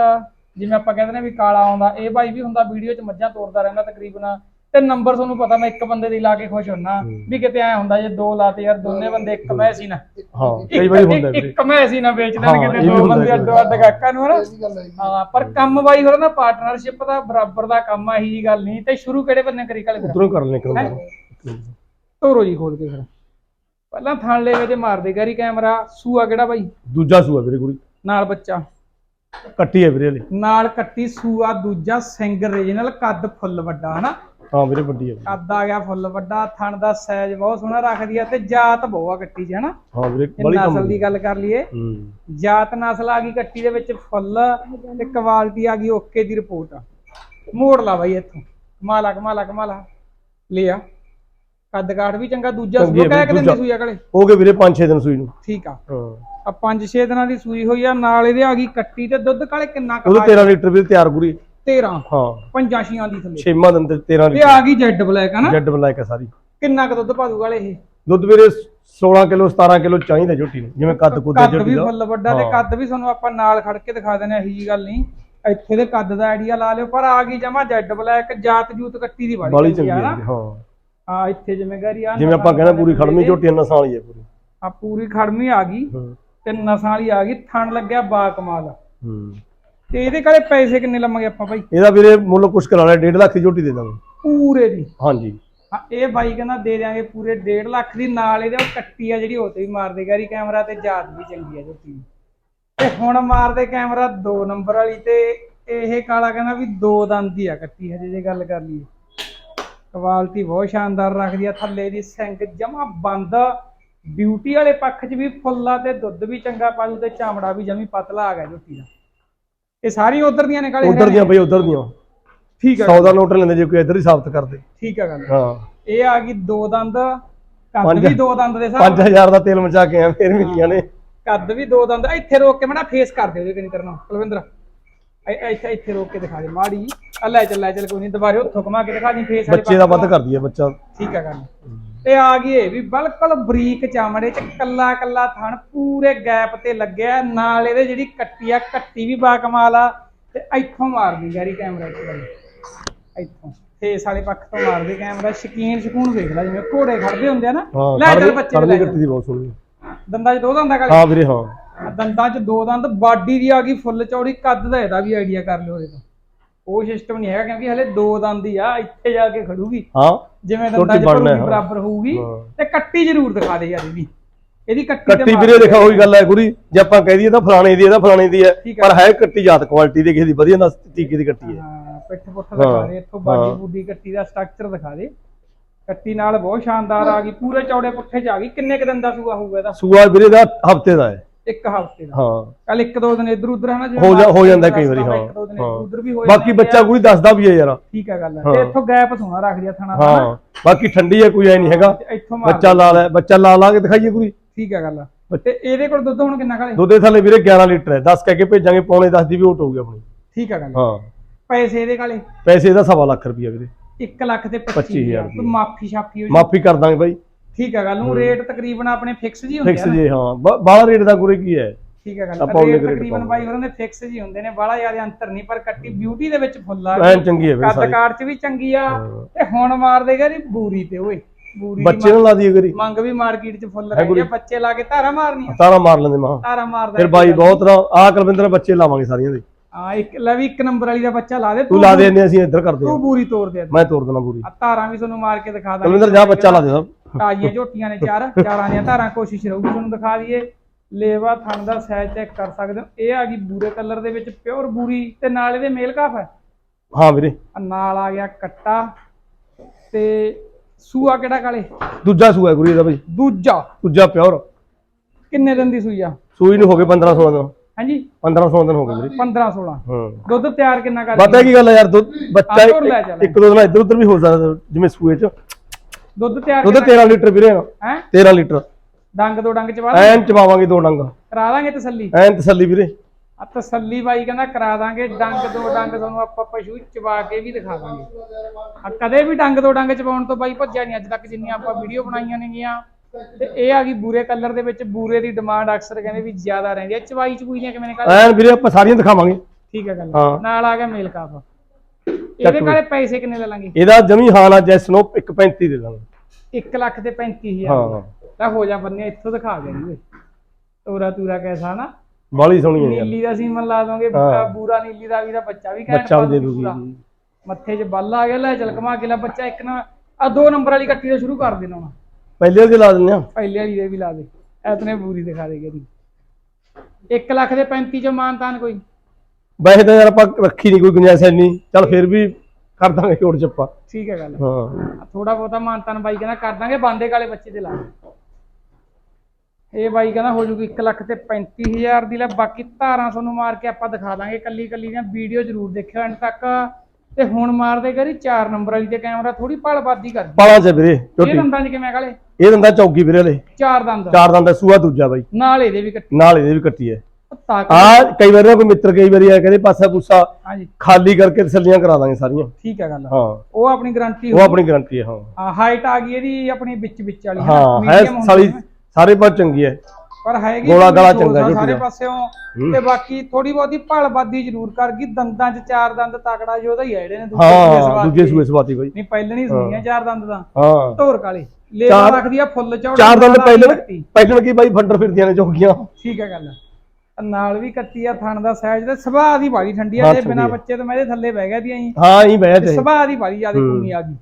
ਜਿਵੇਂ ਆਪਾਂ ਕਹਿੰਦੇ ਨੇ ਵੀ ਕਾਲਾ ਆਉਂਦਾ ਇਹ ਬਾਈ ਵੀ ਹੁੰਦਾ ਵੀਡੀਓ 'ਚ ਮੱਝਾਂ ਤੋਰਦਾ ਰਹਿੰਦਾ ਤਕਰੀਬਨ ਤੇ ਨੰਬਰ ਤੁਹਾਨੂੰ ਪਤਾ ਮੈਂ ਇੱਕ ਬੰਦੇ ਦੀ ਲਾ ਕੇ ਖੁਸ਼ ਹੁੰਨਾ ਵੀ ਕਿਤੇ ਐ ਹੁੰਦਾ ਜੇ ਦੋ ਲਾਤੇ ਯਾਰ ਦੋਨੇ ਬੰਦੇ ਇੱਕ ਮੈਂ ਸੀ ਨਾ। ਹਾਂ ਕਈ ਵਾਰੀ ਹੁੰਦਾ ਇੱਕ- ਮੈਂ ਸੀ ਨਾ ਵੇਚ ਦੇਣ ਕਿਤੇ ਦੋ ਬੰਦੇ ਅੱਡੋ ਅੱਡ ਕਾਕਾਂ ਨੂੰ ਹਨਾ। ਹੈ ਪਰ ਕੰਮ ਬਾਈ ਹੋਰਾਂ ਦਾ ਪਾਰਟਨਰਸ਼ਿਪ ਦਾ ਬਰਾਬਰ ਦਾ ਕੰਮ ਆ ਇਹੀ ਗੱਲ ਨਹੀਂ। ਤੇ ਸ਼ੁਰੂ ਕਿਹੜੇ ਬੰਨੇ ਕਰੀ ਕਾਲੇ ਉਧਰੋਂ ਕਰ ਲੈ ਹੈਂ? ਤੋਰੋ ਜੀ ਖੋਲ ਕੇ ਫਿਰ। ਪਹਿਲਾਂ ਥਣ ਲੈ ਵਿੱਚ ਮਾਰਦੇ ਗੈਰੀ ਕੈਮਰਾ। ਸੂਆ ਕਿਹੜਾ ਬਾਈ? ਦੂਜਾ ਸੂਆ ਵੀਰੇ ਕੁੜੀ। ਨਾਲ ਬੱਚਾ। ਕੱਟੀ ਹੈ ਵੀਰੇ ਨਾਲ ਕੱਟੀ ਸੂਆ ਦੂਜਾ ਸਿੰਘ ਰੀਜਨਲ ਕੱਦ ਫੁੱਲ ਵੱਡਾ ਹਨਾ? ਹਾਂ ਵੀਰੇ ਵੱਡੀ ਵੀਰੇ। ਕੱਦ ਆ ਗਿਆ ਫੁੱਲ ਵੱਡਾ ਥਣ ਦਾ ਸਾਈਜ਼ ਬਹੁਤ ਸੋਹਣਾ ਰੱਖਦੀ ਆ ਤੇ ਜਾਤ ਬਹੁਤ ਆ ਕੱਟੀ 'ਚ ਹਨਾ? ਹਾਂ ਵੀਰੇ ਬੜੀ ਨਸਲ ਦੀ ਗੱਲ ਕਰ ਲਈਏ। ਹੂੰ। ਜਾਤ ਨਸਲ ਆ ਗਈ ਕੱਟੀ ਦੇ ਵਿੱਚ ਫੁੱਲ ਤੇ ਕੁਆਲਿਟੀ ਆ ਗਈ ਓਕੇ ਦੀ ਰਿਪੋਰਟ। ਮੋੜ ਲਾ ਬਾਈ ਇੱਥੋਂ। ਕਮਾਲਾ ਕਮਾਲਾ ਕਮਾਲਾ। ਲਿਆ ਕੱਦ ਕਾਠ ਵੀ ਚੰਗਾ ਦੂਜਾ ਚੰਗੀ ਸੂਆ ਆ ਕਹਿ ਕੇ ਦਿੰਦੇ ਦੂਜਾ। ਸੂਆ ਕਲੇ ਹੋ ਗਏ ਵੀਰੇ 5-6 ਦਿਨ ਸੂਈ ਨੂੰ। ਠੀਕ ਆ। ਹਾਂ। ਆ 5-6 ਦਿਨਾਂ ਦੀ ਸੂਈ ਹੋਈ ਆ ਨਾਲ ਇਹਦੇ ਆ ਗਈ ਕੱਟੀ ਤੇ ਦੁੱਧ ਕਾਲੇ ਕਿੰਨਾ ਉਹਦੇ 13 ਲੀਟਰ ਵੀਰੇ ਤਿਆਰ ਪੂਰੀ। 13 ਹਾਂ। ਪੰਜਾਂ ਛੀਆਂ ਦੀ ਥੱਲੇ। ਛੇਵਾਂ ਦਿਨ ਤੇ 13 ਇਹ ਆ ਗਈ ਜੈਡ ਬਲੈਕ ਹਨਾ? ਜੱਡ ਬਲੈਕ ਹੈ ਸਾਰੀ। ਕਿੰਨਾ ਕੁ ਦੁੱਧ ਪਾ ਦੂਗਾ ਵਾਲੇ ਇਹ? ਦੁੱਧ ਵੀਰੇ 16 ਕਿਲੋ 17 ਕਿਲੋ ਚਾਹੀਦਾ ਝੋਟੀ ਨੂੰ ਜਿਵੇਂ ਕੱਦ ਕੁੱਦ ਕੱਦ ਝੋਟੀ ਵੀ ਦਾ। ਫੁੱਲ ਵੱਡਾ ਤੇ ਹਾਂ। ਕੱਦ ਵੀ ਤੁਹਾਨੂੰ ਆਪਾਂ ਨਾਲ ਖੜ ਕੇ ਦਿਖਾ ਦਿੰਦੇ ਇਹੀ ਜੀ ਗੱਲ ਨਹੀਂ। ਇੱਥੇ ਦੇ ਕੱਦ ਦਾ ਆਈਡੀਆ ਲਾ ਲਿਓ ਪਰ ਆ ਗਈ ਜਮਾ ਜੈਡ ਬਲੈਕ ਜਾਤ ਜੂਤ ਕੱਟੀ ਦੀ ਵਾਲੀ ਚੰਗੀ ਆ ਹੈ ਨਾ। ਜੀ, ਹਾਂ। ਹਾਂ ਇੱਥੇ ਜਿਵੇਂ ਗਰੀ ਆ ਜਿਵੇਂ ਆਪਾਂ ਕਹਿੰਦੇ ਪੂਰੀ ਖੜਮੀ ਝੋਟੀ ਨਸਾਂ ਵਾਲੀ ਹੈ ਪੂਰੀ। ਆ ਪੂਰੀ ਖੜਮੀ ਆ ਗਈ ਤੇ ਨਸਾਂ ਵਾਲੀ ਆ ਗਈ ਥਣ ਲੱਗਿਆ ਬਾ ਕਮਾਲ। ਹੂੰ। ਤੇ ਇਹਦੇ ਕਾਲੇ ਪੈਸੇ ਕਿੰਨੇ ਲਵਾਂਗੇ ਆਪਾਂ ਭਾਈ ਇਹਦਾ ਵੀਰੇ ਮੁੱਲ ਕੁਛ ਕਰਾ ਲਿਆ 1.5 ਲੱਖ ਦੀ ਝੋਟੀ ਦੇ ਦਾਂਗੇ। ਪੂਰੇ ਦੀ? ਹਾਂਜੀ। ਹਾਂ ਇਹ ਬਾਈ ਕਹਿੰਦਾ ਦੇ ਦਿਆਂਗੇ ਪੂਰੇ 1.5 ਲੱਖ ਦੀ ਨਾਲ ਇਹਦੇ ਉਹ ਕੱਟੀ ਆ ਜਿਹੜੀ ਉਹ ਤੇ ਵੀ ਮਾਰਦੇ ਗੈਰੀ ਕੈਮਰਾ ਤੇ ਜਾਤ ਵੀ ਚੰਗੀ ਆ ਝੋਟੀ ਤੇ ਹੁਣ ਮਾਰਦੇ ਕੈਮਰਾ 2 ਨੰਬਰ ਵਾਲੀ ਤੇ ਇਹ ਕਾਲਾ ਕਹਿੰਦਾ ਵੀ ਦੋ ਦੰਦ ਦੀ ਆ ਕੱਟੀ ਹਜੇ ਜੇ ਗੱਲ ਕਰ ਲਈਏ। ਕੁਆਲਿਟੀ ਬਹੁਤ ਸ਼ਾਨਦਾਰ ਰੱਖਦੀ ਆ ਥੱਲੇ ਦੀ ਸਿੰਗ ਜਮਾ ਬੰਦ। ਬਿਊਟੀ ਵਾਲੇ ਪੱਖ 'ਚ ਵੀ ਫੁੱਲਾ ਤੇ ਦੁੱਧ ਵੀ ਚੰਗਾ ਪਾਲੂ ਤੇ ਚਾਮੜਾ ਵੀ ਜਮੀ ਪਤਲਾ ਆ ਗਿਆ ਝੋਟੀ ਦਾ। ਇਹ ਸਾਰੀ ਉਧਰ ਦੀਆਂ ਨੇ ਕਾਲੇ ਉਧਰ ਦੀਆਂ ਬਈ ਉਧਰ ਦੀਆਂ। ਠੀਕ ਆ 100 ਦਾ ਨੋਟ ਲੈਂਦੇ ਜੇ ਕੋਈ ਇੱਧਰ ਹੀ ਸਾਬਤ ਕਰਦੇ। ਠੀਕ ਆ ਗੱਲ। ਹਾਂ। ਇਹ ਆ ਗਈ ਦੋ ਦੰਦ ਕੱਦ ਵੀ ਦੋ ਦੰਦ ਦੇ ਹਿਸਾਬ 5000 ਦਾ ਤੇਲ ਮਚਾ ਕੇ ਆ ਫੇਰ ਮਿਲੀਆਂ ਨੇ। ਕੱਦ ਵੀ ਦੋ ਦੰਦ ਇੱਥੇ ਰੋਕ ਕੇ ਮੜਾ ਫੇਸ ਕਰ ਦਿਓ ਜੇ ਕਿਨੀ ਕਰਨਾ ਕੁਲਵਿੰਦਰ ਇੱਥੇ ਇੱਥੇ ਰੋਕ ਕੇ ਦਿਖਾ ਦੇ ਮਾੜੀ ਆ ਲੈ ਚੱਲ ਚੱਲ ਕੋਈ ਨਹੀਂ ਦੁਬਾਰੇ ਉੱਥੋਂ ਘੁਮਾ ਕੇ ਦਿਖਾ ਦੀ ਫੇਸ ਵਾਲੇ ਬੱਚੇ ਦਾ ਵੱਧ ਕਰਦੀ ਹੈ ਬੱਚਾ। ਠੀਕ ਆ ਗੱਲ। ਤੇ ਆ ਗਈ ਇਹ ਵੀ ਬਿਲਕੁਲ ਬਰੀਕ ਚਾਮੜੇ ਚ ਕੱਲਾ ਕੱਲਾ ਥਣ ਪੂਰੇ ਗੈਪ ਤੇ ਲੱਗਿਆ। ਨਾਲ ਇਹਦੇ ਜਿਹੜੀ ਕੱਟੀ ਆ ਕੱਟੀ ਵੀ ਬਾ ਕਮਾਲ ਆ ਤੇ ਇੱਥੋਂ ਮਾਰਦੀ ਗੈਰੀ ਕੈਮਰਾ ਚ ਬਾਈ ਇੱਥੋਂ ਫੇਸ ਵਾਲੇ ਪੱਖ ਤੋਂ ਮਾਰਦੇ ਕੈਮਰਾ ਸ਼ਕੀਨ ਸ਼ਕੂਨ ਵੇਖ ਲੈ ਜਿਵੇਂ ਘੋੜੇ ਖੜਦੇ ਹੁੰਦੇ ਆ ਨਾ। ਲੈ ਚੱਲ ਬੱਚੇ ਲੈ ਕੱਟੀ ਦੀ ਬਹੁਤ ਸੋਹਣੀ। ਦੰਦਾਂ 'ਚ ਦੋ ਦੰਦਾਂ ਕਾਲੇ ਹਾਂ ਵੀਰੇ ਹਾਂ। ਦੰਦਾਂ 'ਚ ਦੋ ਦੰਦ ਬਾਡੀ ਦੀ ਆ ਗਈ ਫੁੱਲ ਚੌੜੀ ਕੱਦ ਦਾ ਇਹਦਾ ਵੀ ਆਈਡੀਆ ਕਰ ਲਿਓ ਇਹਦਾ ਉਹ ਸਿਸਟਮ ਨਹੀਂ ਹੈਗਾ ਕਿਉਂਕਿ ਹਲੇ ਦੋ ਦੰਦ ਹੀ ਆ ਇੱਥੇ ਜਾ ਕੇ ਖੜੂਗੀ। ਹਾਂ ਜਿਵੇਂ ਦੰਦਾਂ 'ਚ ਭਰੂਗੀ ਬਰਾਬਰ ਹੋਊਗੀ। ਤੇ ਕੱਟੀ ਜ਼ਰੂਰ ਦਿਖਾ ਦੇ ਯਾਰ ਇਹਦੀ। ਇਹਦੀ ਕੱਟੀ ਕੱਟੀ ਵੀਰੇ ਦੇਖਾ ਉਹੀ ਗੱਲ ਹੈ ਗੁਰੀ ਜੇ ਆਪਾਂ ਕਹਿ ਦਈਏ ਤਾਂ ਫਲਾਣੇ ਦੀ ਹੈ ਤਾਂ ਫਲਾਣੇ ਦੀ ਹੈ। ਪਰ ਹੈ ਕੱਟੀ ਜਾਤ ਕੁਆਲਿਟੀ ਦੀ ਕਿਸੇ ਦੀ ਵਧੀਆ ਨਸ ਤੀਕੇ ਦੀ ਕੱਟੀ ਹੈ। ਹਾਂ ਪਿੱਠ ਪੁੱਠ ਦਿਖਾ ਦੇ ਇੱਥੋਂ ਬਾਡੀ। ਬੁੱਡੀ ਕੱਟੀ ਦਾ ਸਟਰਕਚਰ ਦਿਖਾ ਦੇ। ਕੱਟੀ ਨਾਲ ਬਹੁਤ ਸ਼ਾਨਦਾਰ ਆ ਗਈ ਪੂਰੇ ਚੌੜੇ ਪੁੱਠੇ 'ਚ ਆ ਗਈ। ਕਿੰਨੇ ਕ ਦਿਨ ਦਾ ਸੂਆ ਹੋਊਗਾ ਇਹਦਾ? ਸੂਆ ਵੀਰੇ ਦਾ ਹਫ਼ਤੇ ਦਾ ਹੈ। ਇੱਕ ਹਫ਼ਤੇ ਦਾ। ਹਾਂ। ਕੱਲ ਇੱਕ ਦੋ ਦਿਨ ਇਧਰ ਉਧਰ ਹੈ ਨਾ ਹੋ ਜਾ- ਹੋ ਜਾਂਦਾ ਕਈ ਵਾਰੀ, ਹਾਂ, ਇੱਕ ਦੋ ਦਿਨ ਹਾਂ। ਇੱਧਰ ਉੱਧਰ ਵੀ ਹੋ ਬਾਕੀ ਜਾਂਦੇ ਬੱਚਾ ਆ। ਕੋਈ ਦੱਸਦਾ ਵੀ ਹੈ ਯਾਰ। ਠੀਕ ਹੈ ਗੱਲ ਹਾਂ। ਤੇ ਇੱਥੋਂ ਗੈਪ ਸੋਹਣਾ ਰੱਖ ਦਿਆ ਥਣਾ ਦਾ ਹਾਂ ਬਾਕੀ ਠੰਡੀ ਹੈ ਕੋਈ ਐ ਨਹੀਂ ਹੈਗਾ। ਤੇ ਇੱਥੋਂ ਮਾਰ ਬੱਚਾ ਲਾ ਲੈ ਬੱਚਾ ਲਾ ਲਾ ਕੇ ਦਿਖਾਈਏ ਗੁਰੀ ਠੀਕ ਹੈ ਗੱਲ ਤੇ ਇਹਦੇ ਕੋਲ ਦੁੱਧ ਹੁਣ ਕਿੰਨਾ ਖਾਲੇ ਦੁੱਧ ਥੱਲੇ ਵੀਰੇ 11 ਲੀਟਰ ਹੈ। 10 ਕਹਿ ਕੇ ਭੇਜਾਂਗੇ ਪੌਣੇ 10 ਦੀ ਵੀ ਓਟ ਹੋਊਗੀ ਆਪਣੀ। ਠੀਕ ਹੈ ਗੱਲ ਹਾਂ। ਪੈਸੇ ਇਹਦੇ ਕਾਲੇ ਪੈਸੇ ਦਾ ਸਵਾ ਲੱਖ ਰੁਪਈਆ ਵੀਰੇ। 1 ਲੱਖ ਤੇ 25,000 25000 ਕੋਈ ਮਾਫੀ ਛਾਫੀ ਹੋ ਜੀ ਮਾਫੀ ਕਰ ਦਾਂਗੇ ਬਾਈ। ਠੀਕ ਹੈ ਗੱਲ ਨੂੰ ਰੇਟ ਤਕਰੀਬਨ ਆਪਣੇ ਫਿਕਸ ਜੀ ਹੁੰਦੇ ਫਿਕਸ ਆ ਨਾ। ਜੇ ਹਾਂ। ਬ- ਬਾਹਲਾ ਰੇਟ ਦਾ ਗੁਰੇ ਕੀ ਹੈ? ਠੀਕ ਹੈ ਗੱਲ ਰੇਟ ਤਕਰੀਬਨ। ਬਾਈ ਹੋਰਾਂ ਦੇ ਫਿਕਸ ਜੀ ਹੁੰਦੇ ਨੇ ਬਾਹਲਾ ਜ਼ਿਆਦਾ ਅੰਤਰ ਨਹੀਂ ਪਰ ਕੱਟੀ ਬਿਊਟੀ ਦੇ ਵਿੱਚ ਫੁੱਲ ਆ ਚੰਗੀ ਹੈ ਕੱਦ ਸਾਰੀ। ਕਾਰ ਚ ਵੀ ਚੰਗੀ ਆ ਹਾਂ। ਤੇ ਹੁਣ ਮਾਰ ਦੇਗਾ ਨੀ ਬੂਰੀ ਤੇ ਓਏ। ਬੂਰੀ ਦੀ ਬੱਚੇ ਨੂੰ ਲਾ ਦੀ ਕਰੀ ਮੰਗ ਵੀ ਮਾਰਕੀਟ ਚ ਫੁੱਲ ਹੈ ਰਹੀ। ਆ ਬੱਚੇ ਲਾ ਕੇ ਧਾਰਾ ਮਾਰਨੀਆਂ। ਤਾਰਾ ਮਾਰ ਲੈਂਦੇ ਮਾਂ। ਧਾਰਾ ਮਾਰਦਾ ਫਿਰ ਬਾਈ ਬਹੁਤ ਆ ਕੁਲਵਿੰਦਰ ਬੱਚੇ ਲਾਵਾਂਗੇ ਸਾਰੀਆਂ ਦੇ। ਹਾਂ ਇੱਕ ਲੈ ਵੀ ਇੱਕ ਨੰਬਰ ਵਾਲੀ ਦਾ ਬੱਚਾ ਲਾ ਦੇ ਤੂੰ ਲਾ ਦੇ ਅਸੀਂ ਇੱਧਰ ਕਰਦੇ ਤੂੰ ਹਾਂ। ਬੂਰੀ ਤੋੜ ਦੇ। ਮੈਂ ਤੋੜ ਦੇਣਾ ਆ ਧਾਰਾਂ ਵੀ ਤੁਹਾਨੂੰ ਮਾਰ ਕੇ ਦਿਖਾ ਦਾਂਗੇ। ਕੁਲਵਿੰਦਰ ਜਾ ਬੱਚਾ ਲਾ ਦੇ ਸਭ। ਤਾਜ਼ੀਆਂ ਝੋਟੀਆਂ ਨੇ ਚਾਰ ਚਾਰਾਂ ਦੀਆਂ ਧਾਰਾਂ ਕੋਸ਼ਿਸ਼ ਰਹੂਗੀ ਤੁਹਾਨੂੰ ਦਿਖਾ ਦਈਏ। ਲੇਵਾ ਥਣ ਦਾ ਸਾਈਜ਼ ਚੈੱਕ ਕਰ ਸਕਦੇ ਹੋ। ਇਹ ਆ ਗਈ ਬੂਰੇ ਕਲਰ ਦੇ ਵਿੱਚ ਪਿਓਰ ਬੂਰੀ ਤੇ ਨਾਲ ਇਹਦੇ ਮੇਲ ਕਾਫ ਹੈ? ਹਾਂ ਵੀਰੇ। ਆ ਨਾਲ ਆ ਗਿਆ ਕੱਟਾ ਤੇ ਸੂਆ ਕਿਹੜਾ ਕਾਲੇ? ਦੂਜਾ ਸੂਆ ਗੁਰੀ ਦਾ ਬਾਈ ਦੂਜਾ। ਦੂਜਾ ਪਿਓਰ ਕਿੰਨੇ ਦਿਨ ਦੀ ਸੂਈ ਆ? ਸੂਈ ਨੂੰ ਹੋ ਗਏ 15 16 ਦਿਨ। ਹਾਂਜੀ? 15 16 ਦਿਨ ਹੋ ਗਏ ਵੀਰੇ। 15 16 ਹਾਂ। ਦੁੱਧ ਤਿਆਰ ਕਿੰਨਾ ਕਰ ਪਤਾ ਕੀ ਗੱਲ ਹੈ ਯਾਰ ਦੁੱਧ ਬੱਚਾ। ਇੱਕ ਦੋ ਦਿਨ ਇੱਧਰ ਉੱਧਰ ਵੀ ਹੋ ਸਕਦਾ ਜਿਵੇਂ ਸੂਏ ਚ। ਦੁੱਧ ਤਿਆਰ ਦੁੱਧ 13 ਲੀਟਰ ਵੀਰੇ। ਹੈ? 13 ਲੀਟਰ। ਡੰਗ ਦੋ ਡੰਗ ਚਵਾ ਐਨ ਚਵਾਵਾਂਗੇ ਦੋ ਡੰਗ। ਕਰਾ ਦਾਂਗੇ ਤਸੱਲੀ। ਐਨ ਤਸੱਲੀ ਵੀਰੇ। ਆ ਤਸੱਲੀ ਬਾਈ ਕਹਿੰਦਾ ਕਰਾ ਦਾਂਗੇ ਡੰਗ ਦੋ ਡੰਗ ਤੁਹਾਨੂੰ ਆਪਾਂ ਪਸ਼ੂ ਚਵਾ ਕੇ ਵੀ ਦਿਖਾ ਦਾਂਗੇ। ਆ ਕਦੇ ਵੀ ਡੰਗ ਦੋ ਡੰਗ ਚਵਾਉਣ ਤੋਂ ਬਾਈ ਭੱਜਿਆ ਨਹੀਂ ਅੱਜ ਤੱਕ ਜਿੰਨੀਆਂ ਆਪਾਂ ਵੀਡੀਓ ਬਣਾਈਆਂ ਨੇਗੀਆਂ। ਤੇ ਇਹ ਆ ਗਈ ਬੂਰੇ ਕਲਰ ਦੇ ਵਿੱਚ ਬੂਰੇ ਦੀ ਡਿਮਾਂਡ ਅਕਸਰ ਕਹਿੰਦੇ ਵੀ ਜ਼ਿਆਦਾ ਰਹਿੰਦੀ ਹੈ ਚਵਾਈ ਦੀਆਂ ਕਿਵੇਂ ਨੇ ਐਨ ਵੀਰੇ ਆਪਾਂ ਸਾਰੀਆਂ ਦਿਖਾਵਾਂਗੇ। ਠੀਕ ਹੈ ਗੱਲ। ਨਾਲ ਆ ਗਿਆ ਮੇਲ ਕਾਫ। ਇਹਦੇ ਕਾਲੇ ਪੈਸੇ ਕਿੰਨੇ ਲੈ ਲਾਂਗੇ? ਇਹਦਾ ਜਮੀ ਹਾਲ ਆ ਜੈਸ ਨੂੰ 1.35 ਦੇ ਦਾਂਗੇ 1 ਲੱਖ ਤੇ 35000 ਹਾਂ। ਤਾਂ ਹੋ ਜਾ ਬੰਨੇ ਇੱਥੋਂ ਦਿਖਾ ਜੀ ਤੋਰਾ ਤੂਰਾ ਕੈਸਾ ਨਾ? ਬਾਲੀ ਸੋਹਣੀ ਹੈ ਨੀਲੀ ਦਾ ਸੀਮਨ ਲਾ ਦੋਗੇ। ਬੂਰਾ ਨੀਲੀ ਦਾ ਵੀ ਦਾ ਬੱਚਾ ਵੀ ਘੈਂਟ ਬੱਚਾ ਦੇ ਦੂਗੀ। ਦੂਗੀ ਪੂਰਾ। ਮੱਥੇ 'ਚ ਬੱਲ ਆ ਗਿਆ ਲੈ ਚਲ ਕਮਾ ਕੇ ਲੈ ਬੱਚਾ ਇੱਕ ਨਾ। ਆ ਦੋ ਨੰਬਰ ਵਾਲੀ ਕੱਟੀ ਦਾ ਸ਼ੁਰੂ ਕਰ ਦੇਣਾ ਹੁਣ। ਪਹਿਲੇ ਉਹਦੇ ਲਾ ਦਿੰਦੇ ਆ। ਪਹਿਲੇ ਵਾਲੀ ਦੇ ਵੀ ਲਾ ਦੇ। ਐਤਨੇ ਬੂਰੀ ਦਿਖਾ ਦੇ ਗਰੀ 1 ਲੱਖ ਦੇ 35 ਚ ਮਾਨਤਾਨ ਕੋਈ। ਵੈਸੇ ਤਾਂ ਯਾਰ ਆਪਾਂ ਰੱਖੀ ਨਹੀਂ ਕੋਈ ਗੁੰਜਾਇਸ਼ ਇੰਨੀ। ਚੱਲ ਫਿਰ ਵੀ ਕਰ ਦਾਂਗੇ ਛੋੜ ਚੱਪਾ ਠੀਕ ਹੈ ਗੱਲ। ਹਾਂ। ਥੋੜਾ ਬਹੁਤਾ ਮਾਨਤਾਨ ਬਾਈ ਕਹਿੰਦਾ ਕਰ ਦਾਂਗੇ ਬਾਂਦੇ ਕਾਲੇ ਬੱਚੇ ਦੇ ਲਾ। ਇਹ ਬਾਈ ਕਹਿੰਦਾ ਹੋ ਜੂਗੀ 1 ਲੱਖ ਤੇ 35000 ਦੀ ਲੈ ਬਾਕੀ ਧਾਰਾਂ ਤੁਹਾਨੂੰ ਮਾਰ ਕੇ ਆਪਾਂ ਦਿਖਾ ਦਾਂਗੇ। ਕੱਲੀ ਕੱਲੀ ਦੀਆਂ ਵੀਡੀਓ ਜ਼ਰੂਰ ਦੇਖਿਓ ਐਂਡ ਤੱਕ। ਤੇ ਹੁਣ ਮਾਰਦੇ ਕਰੀ 4 ਨੰਬਰ ਵਾਲੀ ਤੇ ਕੈਮਰਾ ਥੋੜੀ ਪਲਬਾਦੀ ਕਰ ਪਾਲਾਂ ਚ ਵੀਰੇ ਇਹ ਦੰਦਾਂ 'ਚ ਕਿਵੇਂ ਕਾਲੇ? ਇਹ ਦੰਦਾ ਚੌਕੀ ਵੀਰੇ ਹਲੇ। ਚਾਰ ਦੰਦ। ਚਾਰ ਦੰਦਾ ਸੂਆ ਦੂਜਾ ਬਾਈ। ਨਾਲ ਇਹਦੇ ਵੀ ਕੱਟੀ। ਨਾਲ ਇਹਦੇ ਵੀ ਕੱਟੀ ਹੈ। ਆ ਕਈ ਵਾਰ ਨਾ ਕੋਈ ਮਿੱਤਰ ਕਈ ਵਾਰੀ ਆ ਕਹਿੰਦੇ ਪਾਸਾ ਪੂਸਾ ਹਾਂਜੀ। ਖਾਲੀ ਕਰਕੇ ਤਸੱਲੀਆਂ ਕਰਾ ਦਾਂਗੇ ਸਾਰੀਆਂ। ਠੀਕ ਹੈ ਗੱਲ। ਹਾਂ। ਉਹ ਆਪਣੀ ਗਾਰੰਟੀ ਉਹ ਆਪਣੀ ਗਾਰੰਟੀ ਹੈ ਹਾਂ। ਹਾਈਟ ਆ ਗਈ ਇਹਦੀ ਆਪਣੀ ਵਿੱਚ ਵਿੱਚ ਵਾਲੀ ਹਾਂ ਹੈ ਸਾਲੀ। ਸਾਰੇ ਬਹੁਤ ਚੰਗੀ ਹੈ। ਪਰ ਹੈਗੀ ਗੋਲਾ ਗਾਲਾ ਚੰਗਾ ਝੋਟੀ ਸਾਰੇ। ਪਾਸਿਓਂ। ਤੇ ਬਾਕੀ ਥੋੜੀ ਬਹੁਤੀ ਭਲਬਾਦੀ ਜ਼ਰੂਰ ਕਰ ਗਈ ਦੰਦਾਂ 'ਚ ਚਾਰ ਦੰਦ ਤਕੜਾ ਉਹਦਾ ਹੀ ਆ ਜਿਹੜੇ ਨੇ ਦੂਜੇ ਸੂਏ ਸਵਾਤੀ। ਬਾਈ। ਨਹੀਂ ਪਹਿਲਣੀ ਸੁਣੀਆਂ ਚਾਰ ਦੰਦ ਦਾ ਹਾਂ। ਧੋਰ ਕਾਲੇ ਲੇਵਾ ਚਾਰ- ਰੱਖਦੀ ਆ ਫੁੱਲ ਚੌੜਾ ਚਾਰ ਦੰਦ ਕੱਟੀ। ਪਹਿਲਣ ਕੀ ਬਾਈ ਫੰਡਰ ਫਿਰਦੀਆਂ ਨੇ ਚੌਕੀਆਂ। ਠੀਕ ਹੈ ਗੱਲ। ਨਾਲ ਵੀ ਕੱਟੀ ਆ ਥਣ ਦਾ ਸਾਈਜ਼ ਤੇ ਸੁਭਾਅ ਦੀ ਬਾੜੀ ਠੰਡੀ ਆ ਠੰਡੀ ਬਿਨਾ। ਬੱਚੇ ਤੋਂ ਮੈਂ ਇਹਦੇ ਥੱਲੇ ਬਹਿ ਗਿਆ ਦੀ ਆਈ ਹਾਂ ਹੀ ਬਹਿ ਤੇ ਸੁਭਾਅ ਦੀ ਬਾੜੀ ਜ਼ਿਆਦਾ ਕੁੰਨੀ ਆ ਗਈ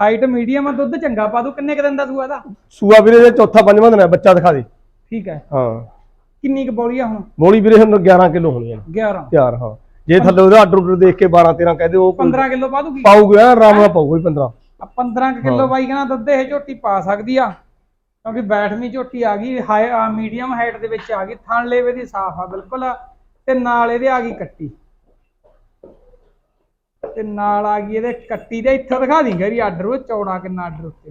ਹਾਈਟ ਮੀਡੀਅਮ ਆ ਦੁੱਧ ਚੰਗਾ ਪਾ ਦੂ ਕਿੰਨੇ ਕ ਦਿਨ ਦਾ ਸੂਆ ਦਾ ਸੂਆ ਵੀਰੇ ਦੇ ਚੌਥਾ ਪੰਜਵਾਂ ਦਿਨ ਹੈ ਬੱਚਾ ਦਿਖਾ ਦੇ। ਠੀਕ ਹੈ। ਹਾਂ। ਕਿੰਨੀ ਕ ਬੋਲੀ ਆ ਹੁਣ? ਬੋਲੀ ਵੀਰੇ ਹੁਣ 11 ਕਿਲੋ ਹੋਣੀ ਹੈ 11 ਤਿਆਰ ਹਾਂ। ਜੇ ਥੱਲੇ ਉਹਦਾ ਆਰਡਰ ਆਰਡਰ ਦੇਖ ਕੇ 12 13 ਕਹਦੇ ਉਹ 15 ਕਿਲੋ ਪਾ ਦੂਗੀ ਪਾਊਗਾ ਆਰਾਮ ਨਾਲ ਪਾਊਗਾ ਹੀ 15 ਆ 15 ਕਿਲੋ ਬਾਈ ਕਹਿੰਦਾ ਦੁੱਧ ਇਹ ਝੋਟੀ ਪਾ ਸਕਦੀ ਆ। ਕਿਉਂਕਿ ਬੈਠਵੀਂ ਝੋਟੀ ਆ ਗਈ ਹਾਈ ਮੀਡੀਅਮ ਹਾਈਟ ਦੇ ਵਿੱਚ ਆ ਗਈ ਥਣ ਲੇਵੇ ਦੀ ਸਾਫ਼ ਆ ਬਿਲਕੁਲ। ਤੇ ਨਾਲ ਇਹਦੇ ਆ ਗਈ ਕੱਟੀ। ਤੇ ਨਾਲ ਆ ਗਈ ਇਹਦੇ ਕੱਟੀ ਦੇ ਇੱਥੋਂ ਦਿਖਾ ਦੀ ਗਰੀ ਆਰਡਰ ਉਹ ਚੌੜਾ ਕਿੰਨਾ ਆਰਡਰ ਉੱਤੇ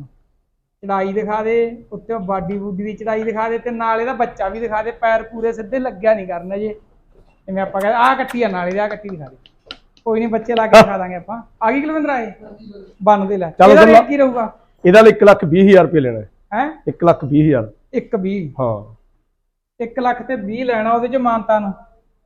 ਚੜਾਈ ਦਿਖਾ ਦੇ ਉੱਤੇ ਬਾਡੀ ਬੂਡੀ ਦੀ ਚੜਾਈ ਦਿਖਾ ਦੇ ਤੇ ਨਾਲ ਇਹਦਾ ਬੱਚਾ ਵੀ ਦਿਖਾ ਦੇ ਪੈਰ ਪੂਰੇ ਸਿੱਧੇ ਲੱਗਿਆ ਨਹੀਂ ਕਰਨਾ ਜੇ ਜਿਵੇਂ ਆਪਾਂ ਕਹਿੰਦੇ ਆ ਕੱਟੀ ਆ ਨਾਲ ਇਹਦੇ ਆ ਕੱਟੀ ਦਿਖਾ ਦੇ। ਕੋਈ ਨਹੀਂ ਬੱਚੇ ਲਾ ਕੇ ਦਿਖਾ ਦਾਂਗੇ ਆਪਾਂ। ਆ ਗਈ ਕੁਲਵਿੰਦਰ ਆਏ ਬੰਨ ਦੇ ਲੈ। ਇਹਦਾ ਕੀ ਰਹੂਗਾ? ਇਹਦਾ 1 ਲੱਖ 20 ਹਜ਼ਾਰ ਰੁਪਏ ਲੈਣਾ ਹੈ? ਹੈ 1 ਲੱਖ 20 ਹਜ਼ਾਰ। 1 20 ਹਾਂ। 1 ਲੱਖ ਤੇ 20 ਲੈਣਾ ਉਹਦੇ ਚ ਮਾਨਤਾ ਨਾ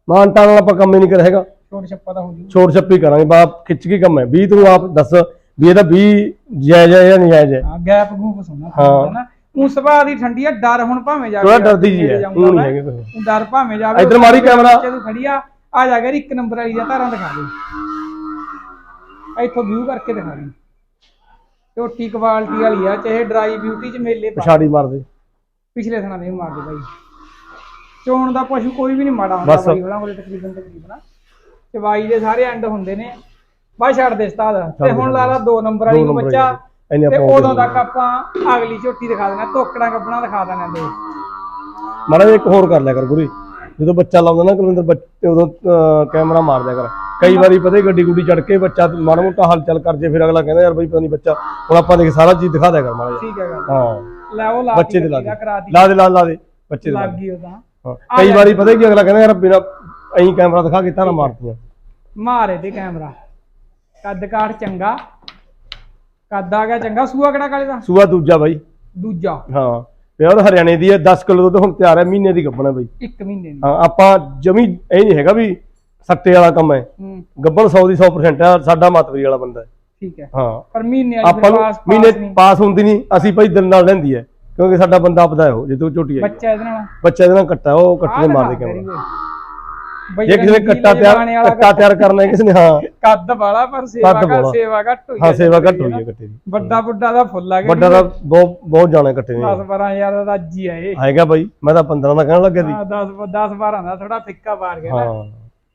ਮਾਨਤਾ ਨਾਲ ਆਪਾਂ ਕੰਮ ਹੀ ਨਹੀਂ ਕਰ ਹੈਗਾ ਛੋਟ ਛੱਪਾ ਦਾ ਹੋ ਜੂ। ਛੋੜ ਛੱਪੀ ਕਰਾਂਗੇ ਬਾਪ ਖਿੱਚ ਕੇ ਕੰਮ ਹੈ। 20 ਤੂੰ ਆਪ ਦੱਸ ਵੀ ਇਹਦਾ 20 ਜਾਇਜ਼ ਹੈ ਜਾਂ ਨਜਾਇਜ਼ ਹੈ। ਹਾਂ ਗੈਪ ਗੂਪ ਸੋਣਾ ਹਾਂ। ਨਾ। ਉਹ ਸੁਭਾਅ ਦੀ ਠੰਡੀ ਆ ਡਰ ਹੁਣ ਭਾਵੇਂ ਜਾ ਥੋੜਾ ਡਰਦੀ ਜੀ ਹੈ। ਉਹ ਨਹੀਂ। ਹੈਗੇ ਊਂ ਡਰ ਭਾਵੇਂ ਜਾਵੇ ਇੱਧਰ ਮਾਰੀ ਕੈਮਰਾ। ਨੂੰ ਖੜੀ ਆ ਆ ਜਾ ਕੇ ਇੱਕ ਨੰਬਰ ਵਾਲੀ ਦੀਆਂ ਧਾਰਾਂ ਦਿਖਾ ਦੇ। ਇੱਥੋਂ ਵਿਊ ਕਰਕੇ ਦਿਖਾ ਦੇ। ਝੋਟੀ ਕੁਆਲਿਟੀ ਵਾਲੀ ਆ ਚਾਹੇ ਡਰਾਈ ਬਿਊਟੀ ਚ ਮੇਲੇ ਪਾ। ਪਛਾੜੀ ਮਾਰਦੇ। ਪਿਛਲੇ ਥਣਾ ਦੇ ਮਾਰਦੇ ਬਾਈ। ਚੋਣ ਦਾ ਪਸ਼ੂ ਕੋਈ ਵੀ ਨਹੀਂ ਮਾੜਾ ਹੁੰਦਾ ਬਸ। ਬਾਈ ਉਹਨਾਂ ਕੋਲੇ ਤਕਰੀਬਨ ਤਕਰੀਬਨ। ਚਵਾਈ ਦੇ ਸਾਰੇ ਐਂਡ ਹੁੰਦੇ ਨੇ। ਬਾ ਛੱਡ ਦੇ ਉਸਤਾਦ। ਤੇ ਹੁਣ ਲਾ ਲਾ ਦੋ ਨੰਬਰ ਵਾਲੀ ਦੋ ਨੂੰ ਬੱਚਾ। ਵਾਲੀ। ਇੰਨੇ ਤੇ ਆਪਾਂ ਉਦੋਂ ਤੱਕ ਆਪਾਂ ਅਗਲੀ ਝੋਟੀ ਦਿਖਾ ਦੇਣਾ ਧੋਕੜਾ ਕੱਪਣਾ ਦਿਖਾ ਦੇਣਾ ਦੇ। ਮਾੜਾ ਜਿਹਾ ਇੱਕ ਹੋਰ ਕਰ ਲਿਆ ਕਰ ਗੁਰੀ। ਜਦੋਂ ਬੱਚਾ ਲਾਉਂਦਾ ਨਾ ਕੁਲਵਿੰਦਰ ਬੱਚੇ ਉਦੋਂ ਅਹ, ਕੈਮਰਾ ਮਾਰ ਦਿਆ ਕਰ। ਕਈ ਵਾਰੀ ਪਤਾ ਗੱਡੀ ਗੁੱਡੀ ਚੜ ਕੇ ਬੱਚਾ ਮਾੜਾ ਮੋਟਾ ਹਲਚਲ ਕਰ ਜੇ ਫਿਰ ਅਗਲਾ ਕਹਿੰਦਾ ਯਾਰ ਬਈ ਪਤਾ ਨਹੀਂ ਬੱਚਾ ਹੁਣ ਆਪਾਂ ਦੇਖ ਸਾਰਾ ਚੀਜ਼ ਦਿਖਾ ਦਿਆ ਕਰ ਮਾੜਾ ਠੀਕ ਹੈ ਹਾਂ। ਲੈ ਉਹ ਲਾ ਬੱਚੇ ਦੇ ਲਾ ਦੇ। ਲਾ ਦੇ ਲਾ ਲਾ ਦੇ। ਬੱਚੇ ਦੇ ਲੱਗ ਗਈ ਉਹਦਾ। ਕਈ ਵਾਰੀ ਪਤਾ ਕੀ ਅਗਲਾ ਕਹਿੰਦਾ ਯਾਰ ਬਿਨਾ ਐਂ ਕੈਮਰਾ ਦਿਖਾ ਕੇ ਤਾਂ ਨਾ ਮਾਰਤੀਆਂ। ਮਾਰੇ ਤੇ ਕੈਮਰਾ। ਕੱਦ ਕਾਠ ਚੰਗਾ। ਕੱਦ ਆ ਗਿਆ ਚੰਗਾ। ਸੂਆ ਕਿਹੜਾ ਕਾਲੇ ਦਾ? ਸੂਆ ਦੂਜਾ ਬਾਈ। ਦੂਜਾ। ਹਾਂ। ਪਿਓਰ ਹਰਿਆਣੇ ਦੀ ਹੈ 10 ਕਿਲੋ ਦੁੱਧ ਹੁਣ ਤਿਆਰ ਹੈ ਮਹੀਨੇ ਦੀ ਗੱਬਣ ਹੈ ਬਈ। ਇੱਕ ਮਹੀਨੇ ਦੀ। ਹਾਂ ਆਪਾਂ ਜਮੀ ਇਹ ਨਹੀਂ ਹੈਗਾ ਵੀ ਸੱਟੇ ਵਾਲਾ ਕੰਮ ਹੈ। ਹੂੰ। ਗੱਬਣ 100 ਦੀ 100% ਹੈ ਸਾਡਾ ਮਾਤਵਰੀ ਵਾਲਾ ਬੰਦਾ ਹੈ। ਠੀਕ ਹੈ। ਹਾਂ। ਪਰ ਮਹੀਨੇ ਵਾਲੀ ਆਪਾਂ ਫਿਰ ਨੂੰ ਪਾਸ ਮਹੀਨੇ ਪਾਸ ਹੁੰਦੀ ਨਹੀਂ ਅਸੀਂ ਭਾਈ ਦਿਲ ਨਾਲ ਲੈਂਦੀ ਹੈ ਕਿਉਂਕਿ ਸਾਡਾ ਬੰਦਾ ਆਪਦਾ ਹੈ ਉਹ ਜਦੋਂ ਝੋਟੀ ਬੱਚਾ ਇਹਦੇ ਨਾਲ। ਬੱਚਾ ਇਹਦੇ ਨਾਲ ਕੱਟਾ ਉਹ ਕੱਟੇ ਮਾਰਦੇ। ਬਈ ਜੇ ਕਿਸੇ ਨੇ ਕੱਟਾ ਤਿਆਰ ਕੱਟਾ ਤਿਆਰ ਕਰਨਾ ਹੈ ਕਿਸੇ ਨੇ ਹਾਂ। ਕੱਦ ਵਾਲਾ ਪਰ ਸੇਵਾ ਘੱਟ। ਸੇਵਾ ਘੱਟ ਹੋਈ ਹਾਂ ਹੈ ਸੇਵਾ ਘੱਟ ਹੋਈ। ਹੈ ਕੱਟੇ ਦੀ। ਵੱਡਾ ਵੱਡਾ ਦਾ ਫੁੱਲ ਆ ਗਿਆ। ਵੱਡਾ ਦਾ ਬਹੁਤ ਬਹੁਤ ਜਾਣਾ ਕੱਟੇ ਨੇ। 10 12000 ਦਾ ਅੱਜ ਹੀ ਆ ਇਹ। ਹੈਗਾ ਬਾਈ ਮੈਂ ਤਾਂ 15 ਦਾ ਕਹਿਣ ਲੱਗਿਆ ਸੀ। ਹਾਂ 10 10 12 ਦਾ ਥੋੜਾ ਫਿੱਕਾ ਮਾਰ ਗਿਆ ਨਾ। ਹਾਂ।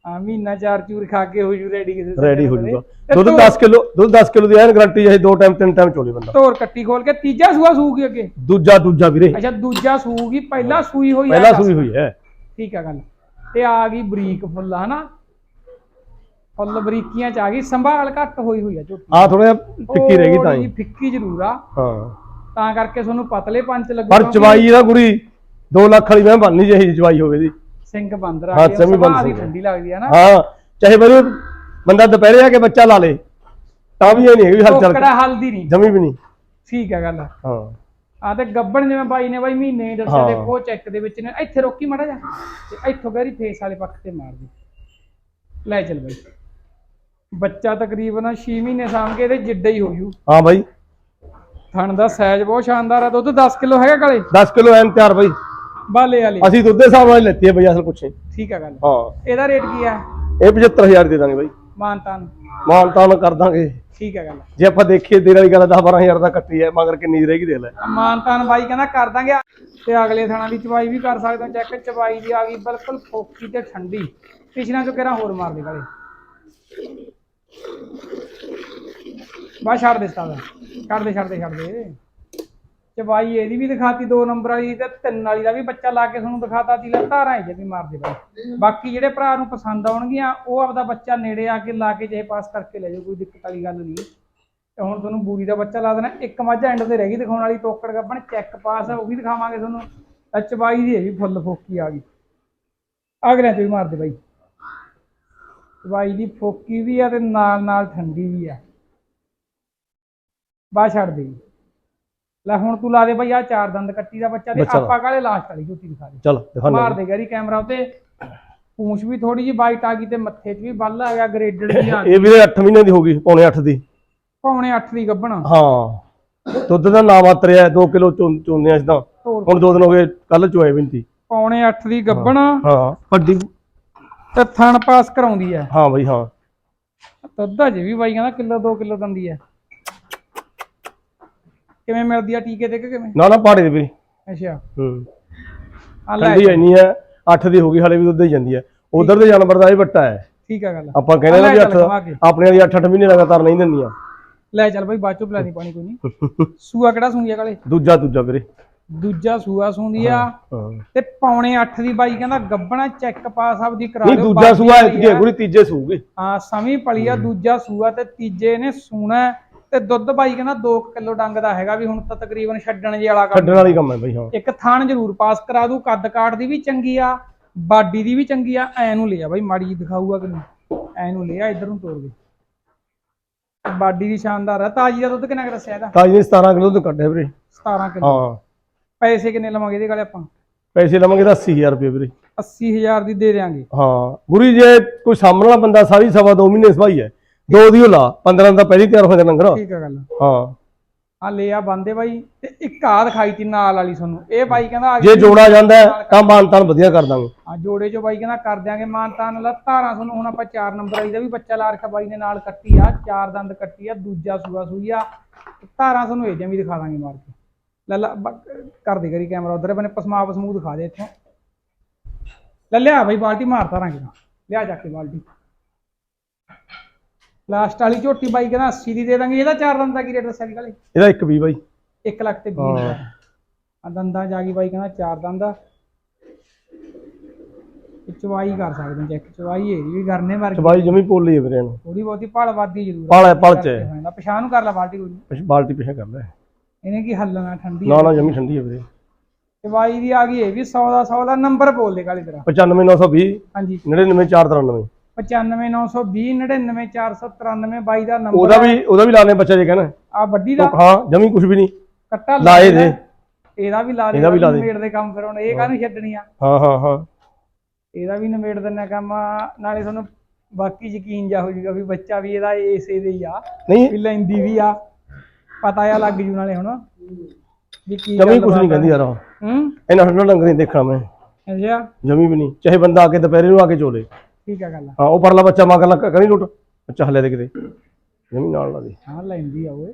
ਹਾਂ ਮਹੀਨਾ ਚਾਰ ਚੂਰ ਖਾ ਕੇ ਹੋ ਜੂ ਰੈਡੀ ਕਿਸੇ ਰੈਡੀ ਹੋ ਤੇ ਦੁੱਧ ਧੋ- 10 ਕਿਲੋ ਦੁੱਧ 10 ਕਿਲੋ ਦੀ ਐਨ ਗਾਰੰਟੀ ਹੈ ਦੋ ਟਾਈਮ ਤਿੰਨ ਟਾਈਮ ਚੋਲੇ ਬੰਦਾ। ਧੋਰ ਕੱਟੀ ਖੋਲ ਕੇ ਤੀਜਾ ਸੂਆ ਸੂਗੀ ਅੱਗੇ? ਦੂਜਾ ਦੂਜਾ ਵੀਰੇ। ਅੱਛਾ ਦੂਜਾ ਸੂਗੀ ਪਹਿਲਾ ਸੂਈ ਹੋਈ ਆ ਪਹਿਲਾਂ। ਸੂਈ ਹੋਈ ਹੈ। ਠੀਕ ਆ ਗੱਲ। ਤੇ ਆ ਗਈ ਬਰੀਕ ਫੁੱਲ ਹਨਾ? ਫੁੱਲ ਬਰੀਕੀਆਂ ਚ ਆ ਗਈ ਸੰਭਾਲ ਘੱਟ ਹੋਈ ਹੋਈ ਆ ਝੋਟੀ। ਆ ਥੋੜਾ ਫਿੱਕੀ ਰਹਿ ਗਈ ਤਾਂ ਹੀ। ਜਿਹੀ ਫਿੱਕੀ ਜ਼ਰੂਰ ਆ। ਹਾਂ। ਤਾਂ ਕਰਕੇ ਤੁਹਾਨੂੰ ਪਤਲੇ ਪੰਚ ਲੱਗੂ ਪਰ ਚਵਾਈ ਇਹਦਾ ਗੁਰੀ 2 ਲੱਖ ਵਾਲੀ ਮੈਂ ਬਣਨੀ ਚਾਹੀਦੀ ਚਵਾਈ ਹੋਵੇ ਦੀ। ਸਿੰਘ ਬੰਦ ਹਾਂ, ਰਾ ਕੇ ਬੰਦ ਸਿੰਘ। ਠੰਡੀ ਲੱਗਦੀ ਆ ਨਾ। ਹਾਂ ਚਾਹੇ ਬਰੇ ਬੰਦਾ ਦੁਪਹਿਰੇ ਆ ਕੇ ਬੱਚਾ ਲਾ ਲੇ ਤਾਂ ਵੀ ਇਹ ਨਹੀਂ ਹੈ ਵੀ ਹਲ ਚੱਲ ਟੋਕੜਾ ਹਲਦੀ ਨਹੀਂ। ਜਮੀ ਵੀ ਨਹੀਂ। ਠੀਕ ਆ ਗੱਲ ਹਾਂ। ਆ ਤੇ ਗੱਬਣ ਜਿਵੇਂ ਬਾਈ ਨੇ ਬਾਈ ਮਹੀਨੇ ਹੀ। ਦੱਸਿਆ ਹਾਂ। ਦੇਖੋ ਚੈੱਕ ਦੇ ਵਿੱਚ ਨੇ ਇੱਥੇ ਰੋਕੀ ਮੜਾ ਜਾ ਤੇ ਇੱਥੋਂ ਗੈਰੀ ਫੇਸ ਵਾਲੇ ਪੱਖ ਤੇ ਮਾਰ ਦੇ। ਲੈ ਚੱਲ ਬਾਈ। ਬੱਚਾ ਤਕਰੀਬਨ 6 ਮਹੀਨੇ ਸਾਂਭ ਕੇ ਇਹਦੇ ਜਿੱਡਾ ਹੀ ਹੋ ਜੂ ਹਾਂ ਬਾਈ। ਥਣ ਦਾ ਸਾਈਜ਼ ਬਹੁਤ ਸ਼ਾਨਦਾਰ ਆ ਦੁੱਧ 10 ਕਿਲੋ ਹੈਗਾ ਕਾਲੇ 10 ਕਿਲੋ ਐਨ ਤਿਆਰ ਬਾਈ। ਬਾਲੇ ਵਾਲੇ। ਅਸੀਂ ਦੁੱਧ ਦੇ ਹਿਸਾਬ ਨਾਲ ਹੀ ਲੈਤੀ ਹੈ ਬਈ ਅਸਲ ਪੁੱਛੇ। ਠੀਕ ਆ ਗੱਲ। ਹਾਂ। ਇਹਦਾ ਰੇਟ ਕੀ ਆ? ਇਹ 75000 ਦੇ ਦਾਂਗੇ ਬਾਈ। ਮਾਨਤਾਨ ਮਾਨ ਤਾਨ ਕਰ ਦਾਂਗੇ। ਠੀਕ ਆ ਗੱਲ। ਜੇ ਆਪਾਂ ਦੇਖੀਏ ਤੇਰੇ ਵਾਲੀ ਗੱਲ 10 12000 ਦਾ ਕੱਟੀ ਹੈ ਮਗਰ ਕਿੰਨੀ ਰਹੇਗੀ ਦੇ ਲੈ। ਮਾਨਤਾਨ ਬਾਈ ਕਹਿੰਦਾ ਕਰ ਦਾਂਗੇ। ਤੇ ਅਗਲੇ ਥਾਣਾ ਦੀ ਚਵਾਈ ਵੀ ਕਰ ਸਕਦੇ ਹੋ ਚੈੱਕ। ਚਵਾਈ ਦੀ ਆ ਗਈ ਬਿਲਕੁਲ ਫੋਕੀ ਤੇ ਠੰਡੀ। ਪਿਛਣਾ ਚੋਂ ਕਿਹੜਾ ਹੋਰ ਮਾਰ ਦੇ ਬਾ ਛੱਡ ਦੇ ਸਤਾਦਾ ਛੱਡ ਦੇ ਛੱਡ ਦੇ ਛੱਡ ਦੇ। ਚਵਾਈ ਇਹਦੀ ਵੀ ਦਿਖਾਤੀ ਦੋ ਨੰਬਰ ਵਾਲੀ ਤੇ ਤਿੰਨ ਵਾਲੀ ਦਾ ਵੀ ਬੱਚਾ ਲਾ ਕੇ ਤੁਹਾਨੂੰ ਦਿਖਾਤਾ ਤੀ ਧਾਰਾਂ ਹੀ ਵੀ ਮਾਰ ਦੇ ਬਾਈ। ਬਾਕੀ ਜਿਹੜੇ ਭਰਾ ਨੂੰ ਪਸੰਦ ਆਉਣਗੀਆਂ, ਉਹ ਆਪਦਾ ਬੱਚਾ ਨੇੜੇ ਆ ਕੇ ਲਾ ਕੇ ਜੇ ਪਾਸ ਕਰਕੇ ਲੈ ਜਾਓ, ਕੋਈ ਦਿੱਕਤ ਵਾਲੀ ਗੱਲ ਨਹੀਂ। ਤੇ ਹੁਣ ਤੁਹਾਨੂੰ ਬੂਰੀ ਦਾ ਬੱਚਾ ਲਾ ਦੇਣਾ। ਇੱਕ ਮੱਝ ਐਂਡ ਤੇ ਰਹਿ ਗਈ ਦਿਖਾਉਣ ਵਾਲੀ, ਤੋਕੜ ਗੱਬਣ ਚੈੱਕ ਪਾਸ ਉਹ ਵੀ ਦਿਖਾਵਾਂਗੇ ਤੁਹਾਨੂੰ। ਆਹ ਚਬਾਈ ਦੀ ਇਹ ਵੀ ਫੁੱਲ ਫੋਕੀ ਆ ਗਈ। ਅਗਲੇ ਤੇ ਵੀ ਮਾਰ ਦੇ ਬਾਈ। ਚਬਾਈ ਦੀ ਫੋਕੀ ਵੀ ਆ ਤੇ ਨਾਲ ਨਾਲ ਠੰਡੀ ਵੀ ਆ। ਬਾ ਛੱਡ ਦੇ। ਲੈ ਹੁਣ ਤੂੰ ਲਾ ਦੇ ਬਈ ਆ ਚਾਰ ਦੰਦ ਕੱਟੀ ਦਾ ਬੱਚਾ ਤੇ ਬੱਚਾ ਲਾ। ਆਪਾਂ ਕਾਲੇ ਲਾਸਟ ਵਾਲੀ ਝੂਟੀ ਦਿਖਾ ਦੇ। ਚਲ ਦਿਖਾ ਮਾਰ ਲੈ ਦੇ ਗਰੀ ਕੈਮਰਾ ਉਤੇ। ਪੂੰਛ ਵੀ ਥੋੜੀ ਜਿਹੀ ਵਾਈਟ ਆ ਗਈ ਤੇ ਮੱਥੇ 'ਚ ਵੀ ਬੱਲ ਆ ਗਿਆ ਗ੍ਰੇਡਡ ਵੀ ਆ ਗਈ। ਇਹ ਵੀਰੇ 8 ਮਹੀਨੇ ਦੀ ਹੋ ਗਈ ਪੌਣੇ 8 ਦੀ। ਪੌਣੇ 8 ਦੀ ਗੱਭਣ। ਹਾਂ। ਦੁੱਧ ਦਾ ਨਾਮ ਆਤਰਿਆ 2 ਕਿਲੋ ਚੋਂਦੇ ਆ ਇਸਦਾ ਹੋਰ ਹੁਣ ਦੋ ਦਿਨ ਹੋ ਗਏ ਕੱਲ ਚੋਏ ਵੀ ਨਹੀਂ ਪੌਣੇ 8 ਦੀ ਗੱਭਣ। ਹਾਂ। ਵੱਡੀ ਤੇ ਥਣ ਪਾਸ ਕਰਾਉਂਦੀ ਹੈ ਹਾਂ ਬਈ ਹਾਂ। ਦੁੱਧ ਅਜੇ ਵੀ ਬਾਈ ਕਹਿੰਦਾ ਕਿਲੋ 2 ਕਿਲੋ ਦਿੰਦੀ ਹੈ ਕਿਵੇਂ ਮਿਲਦੀ ਆ ਟੀਕੇ ਤੇ ਕਿ ਕਿਵੇਂ? ਨਾ ਨਾ ਪਾੜੇ ਦੇ ਵੀਰੇ ਅੱਛਾ। ਹੂੰ। ਆ ਲੈ ਠੰਡੀ ਇੰਨੀ ਹੈ 8 ਦੀ ਹੋ ਗਈ ਹਾਲੇ ਵੀ ਦੁੱਧ ਹੀ ਜਾਂਦੀ ਹੈ। ਉਧਰ ਦੇ ਜਾਨਵਰ ਦਾ ਇਹ ਵੱਟਾ ਹੈ। ਠੀਕ ਆ ਗੱਲ। ਆਪਾਂ ਕਹਿੰਦੇ ਨਾ ਵੀ ਲੈ ਚੱਲ ਖਵਾ 8 ਕੇ। ਆਪਣੇ ਵਾਲੀ 8-8 ਮਹੀਨੇ ਲਗਾਤਾਰ ਨਹੀਂ ਦਿੰਦੀਆਂ। ਲੈ ਚੱਲ ਬਾਈ ਬਾਅਦ ਚੋਂ ਦੀ ਪਾਣੀ ਕੋਈ ਨਹੀਂ ਸੂਆ ਕਿਹੜਾ ਸੂੰਦੀ ਆ ਕਾਲੇ? ਦੂਜਾ ਦੂਜਾ ਵੀਰੇ। ਦੂਜਾ ਸੂਆ ਸੂੰਦੀ ਆ। ਹਾਂ ਤੇ ਪੌਣੇ 8 ਦੀ ਬਾਈ ਕਹਿੰਦਾ ਗੱਬਣਾ ਚੈੱਕ ਪਾਸ ਆਪਦੀ ਕਰਾ ਨਹੀਂ ਦਿਓ ਦੂਜਾ ਸੂਆ ਇਤਕੀ ਆ। ਗੁਰੀ ਤੀਜੇ ਸੂਗੇ ਹਾਂ ਸਮੀ ਪਲੀ ਆ ਦੂਜਾ ਸੂਆ ਤੇ ਤੀਜੇ ਨੇ ਸੂਣਾ। ਹੈ ਤੇ ਦੁੱਧ ਬਾਈ ਕਹਿੰਦਾ 2 ਕਿਲੋ ਡੰਗ ਦਾ ਹੈਗਾ ਵੀ ਹੁਣ ਤਾਂ ਤਕਰੀਬਨ ਛੱਡਣ ਜੇ ਵਾਲਾ ਕੰਮ ਛੱਡਣ ਵਾਲੀ ਕੰਮ ਹੈ ਬਈ ਹਾਂ। ਇੱਕ ਥਾਣ ਜ਼ਰੂਰ ਪਾਸ ਕਰਾ ਦੂ ਕੱਦ ਕਾਠ ਦੀ ਵੀ ਚੰਗੀ ਆ ਬਾਡੀ ਦੀ ਵੀ ਚੰਗੀ ਆ ਐ ਨੂੰ ਲਿਆ ਬਾਈ ਮਾੜੀ ਦਿਖਾਊਗਾ ਕਿ ਨਹੀਂ। ਐ ਨੂੰ ਲਿਆ ਇਧਰ ਨੂੰ ਤੋੜ ਦੇ। ਬਾਡੀ ਦੀ ਸ਼ਾਨਦਾਰ ਆ। ਤਾਜੀ ਦਾ ਦੁੱਧ ਕਿੰਨਾ ਕੁ ਦੱਸਿਆ ਇਹਦਾ? ਤਾਜੀ ਨੇ 17 ਕਿਲੋ ਤੋਂ ਕੱਢਿਆ ਵੀਰੇ। 17 ਕਿਲੋ। ਹਾਂ। ਪੈਸੇ ਕਿੰਨੇ ਲਵਾਂਗੇ ਇਹਦੇ ਕੋਲੇ ਆਪਾਂ? ਪੈਸੇ ਲਵਾਂਗੇ ਤਾਂ 80000 ਰੁਪਏ ਵੀਰੇ। 80000 ਦੀ ਦੇ ਦੇਾਂਗੇ ਹਾਂ। ਗੁਰੀ ਜੇ ਕੋਈ ਸਾਹਮਣੇ ਵਾਲਾ ਬੰਦਾ ਸਾਰੀ ਸਵਾ ਦੋ ਮਹੀਨੇ ਸਵਾਈ ਹੈ ਦੋ ਦੀ ਉਹ ਲਾ 15 ਦਾ ਪਹਿਲੀ ਤਿਆਰ ਹੋ ਗਿਆ ਲੰਗਰ। ਠੀਕ ਆ ਗੱਲ। ਹਾਂ। ਆ ਲਿਆ ਬੰਦੇ ਬਾਈ ਤੇ ਇੱਕ ਆ ਦਿਖਾਈ ਤੀ ਨਾਲ ਵਾਲੀ ਤੁਹਾਨੂੰ। ਇਹ ਬਾਈ ਕਹਿੰਦਾ ਆ ਜੇ ਜੋੜਾ ਜਾਂਦਾ ਹੈ, ਤਾਂ ਮਾਨਤਾਨ ਵਧੀਆ ਕਰ ਦਾਂਗੇ। ਆ ਜੋੜੇ ਚੋਂ ਬਾਈ ਕਹਿੰਦਾ ਕਰ ਦਿਆਂਗੇ ਮਾਨਤਾਨ ਨਾਲ ਧਾਰਾਂ ਤੁਹਾਨੂੰ ਹੁਣ ਆਪਾਂ 4 ਨੰਬਰ ਵਾਲੀ ਦਾ ਵੀ ਬੱਚਾ ਲਾ ਰੱਖਿਆ ਬਾਈ ਨੇ ਨਾਲ ਕੱਟੀ ਆ ਚਾਰ ਦੰਦ ਕੱਟੀ ਆ ਦੂਜਾ ਸੂਆ ਸੂਈ ਆ। ਧਾਰਾਂ ਤੁਹਾਨੂੰ ਇਹਦੀਆਂ ਵੀ ਦਿਖਾ ਦਾਂਗੇ ਮਾਰ ਕੇ। ਲੈ ਲੈ ਕਰ ਦੇ ਕਰੀ ਕੈਮਰਾ ਉਧਰ ਬਨੇ ਪਸਮਾ ਪਸਮੂ ਦਿਖਾ ਦੇ ਇੱਥੋਂ। ਲੈ ਲਿਆ ਬਾਈ ਬਾਲਟੀ ਮਾਰ ਧਾਰਾਂਗੇ ਲਿਆ ਜਾ ਕੇ ਬਾਲਟੀ। ਲਾਸਟ ਵਾਲੀ ਝੋਟੀ ਬਾਈ ਕਹਿੰਦਾ 80 ਦੀ ਦੇ ਦਾਂਗੇ ਇਹਦਾ ਚਾਰ ਦੰਦ ਦਾ ਕੀ ਰੇਟ ਦੱਸਿਆ ਸੀ ਕਾਲੇ ਇਹਦਾ ਇੱਕ ਵੀ ਬਾਈ। 1 ਲੱਖ ਤੇ 20 ਹਾਂ। ਹਜ਼ਾਰ। ਆ ਦੰਦਾਂ ਜਾ ਗਈ ਬਾਈ ਕਹਿੰਦਾ ਚਾਰ ਦੰਦ। ਚਵਾਈ ਕਰ ਸਕਦੇ ਚੈੱਕ ਚਵਾਈ ਇਹ ਵੀ ਕਰਨੇ ਵਰਗੀ। ਚਬਾਈ ਜਮੀ ਪੋਲੀ ਹੈ ਵੀਰੇ ਨੂੰ ਥੋੜੀ ਬਹੁਤੀ ਭਲ ਵੱਧਦੀ ਜ਼ਰੂਰ ਪਲ ਹੈ, ਪਲ ਚ ਹੈ। ਹੈ ਪਛਾਣ ਨੂੰ ਕਰ ਲੈ ਬਾਲਟੀ ਕੋਈ। ਬਾਲਟੀ ਪਿੱਛੇ ਕਰ ਲੈ। ਇਹਨੇ ਕੀ ਹੱਲਣਾ ਠੰਡੀ ਨਾ ਨਾ ਜਮੀ ਠੰਡੀ ਹੈ ਵੀਰੇ। ਚਵਾਈ ਦੀ ਆ ਗਈ ਇਹ ਵੀ 100 ਦਾ 100 ਦਾ ਨੰਬਰ ਬੋਲ ਦੇ ਕਾਲੀ ਤੇਰਾ 95920 ਹਾਂਜੀ। 99493 95920 99493 ਬਾਈ ਦਾ ਨੰਬਰ ਉਹਦਾ ਵੀ ਉਹਦਾ ਵੀ ਲਾਣੇ ਬੱਚਾ ਜੇ ਕਹਿਣਾ। ਆ ਵੱਡੀ ਦਾ? ਹਾਂ ਜਮੀ ਕੁਝ ਵੀ ਨਹੀਂ। ਕੱਟਾ ਲਾਏ ਦੇ। ਇਹਦਾ ਵੀ ਲਾ ਦੇ ਇਹਦਾ ਵੀ ਲਾ ਦੇ। ਨਵੇੜ ਦੇ ਕੰਮ ਫਿਰ ਹੁਣ। ਇਹ ਕਾਹਨੂੰ ਛੱਡਣੀ ਆ? ਹਾਂ ਹਾਂ ਹਾਂ। ਇਹਦਾ ਵੀ ਨਵੇੜ ਦਿੰਨਾ ਕੰਮ। ਨਾਲੇ ਤੁਹਾਨੂੰ ਬਾਕੀ ਯਕੀਨ ਜਾ ਹੋ ਜਾਊਗਾ ਵੀ ਬੱਚਾ ਵੀ ਇਹਦਾ ਇਸੇ ਦੇ ਹੀ ਆ। ਨਹੀਂ। ਵੀ ਲੈਂਦੀ ਵੀ ਆ। ਪਤਾ ਆ ਲੱਗ ਜੂ ਨਾਲੇ ਹੁਣ। ਵੀ ਕੀ ਜਮੀ ਕੁਝ ਗੱਲਬਾਤ ਨਹੀਂ ਆ। ਕਹਿੰਦੀ ਯਾਰ ਉਹ। ਹੂੰ? ਇਹਨਾਂ ਠੰਡਾ ਡੰਗਰ ਨਹੀਂ ਦੇਖਣਾ ਮੈਂ। ਅੱਛਾ। ਜਮੀ ਵੀ ਨਹੀਂ। ਚਾਹੇ ਬੰਦਾ ਆ ਕੇ ਦੁਪਹਿਰੇ ਨੂੰ ਆ ਕੇ ਚੋਲੇ। ਠੀਕ ਆ ਗੱਲ ਹਾਂ ਉਹ ਪਰਲਾ ਬੱਚਾ ਮਗਰ ਲੱਗ ਕਰੀ ਲੁੱਟ। ਬੱਚਾ ਹਲੇ ਦੇ ਕਿਤੇ। ਜਮੀ ਨਾਲ ਲਾ ਦੇ। ਹਾਂ ਲੈਂਦੀ ਆ ਓਏ।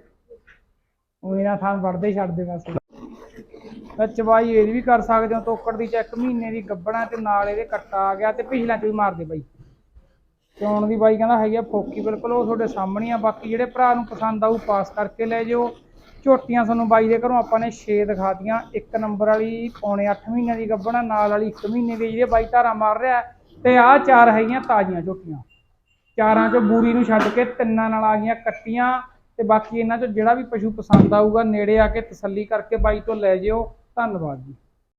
ਉਹ ਇਹਨਾਂ ਥਾਂ ਵੜਦੇ ਹੀ ਛੱਡਦੇ ਬਸ। ਵਿੱਚ ਬਾਈ ਇਹ ਵੀ ਕਰ ਸਕਦੇ ਹੋ ਤੋਕੜ ਦੀ ਚੈੱਕ ਮਹੀਨੇ ਦੀ ਗੱਬਣਾ ਤੇ ਨਾਲ ਇਹਦੇ ਕੱਟਾ ਆ ਗਿਆ ਤੇ ਪਿਛਲਾ ਚ ਵੀ ਮਾਰਦੇ ਬਾਈ। ਚੋਣ ਦੀ ਬਾਈ ਕਹਿੰਦਾ ਹੈਗੀ ਆ ਫੋਕੀ ਬਿਲਕੁਲ ਉਹ ਤੁਹਾਡੇ ਸਾਹਮਣੇ ਆ। ਬਾਕੀ ਜਿਹੜੇ ਭਰਾ ਨੂੰ ਪਸੰਦ ਆਊ ਪਾਸ ਕਰਕੇ ਲੈ ਜਿਓ। ਝੋਟੀਆਂ ਤੁਹਾਨੂੰ ਬਾਈ ਦੇ ਘਰੋਂ ਆਪਾਂ ਨੇ 6 ਦਿਖਾਤੀਆਂ ਇੱਕ ਨੰਬਰ ਵਾਲੀ ਪੌਣੇ 8 ਮਹੀਨੇ ਦੀ ਗੱਬਣਾ ਨਾਲ ਵਾਲੀ 1 ਮਹੀਨੇ ਦੀ। ਜਿਹੜੇ ਬਾਈ ਧਾਰਾ ਮਾਰ ਰਿਹਾ। ਤੇ ਆਹ ਚਾਰ ਹੈਗੀਆਂ ਤਾਜ਼ੀਆਂ ਝੋਟੀਆਂ। ਚਾਰਾਂ ਚੋਂ ਬੂਰੀ ਨੂੰ ਛੱਡ ਕੇ ਤਿੰਨਾਂ ਨਾਲ ਆ ਗਈਆਂ ਕੱਟੀਆਂ ਤੇ ਬਾਕੀ ਇਹਨਾਂ ਚੋਂ ਜਿਹੜਾ ਵੀ ਪਸ਼ੂ ਪਸੰਦ ਆਊਗਾ, ਨੇੜੇ ਆ ਕੇ ਤਸੱਲੀ ਕਰਕੇ ਬਾਈ ਤੋਂ ਲੈ ਜਿਓ। ਧੰਨਵਾਦ ਜੀ।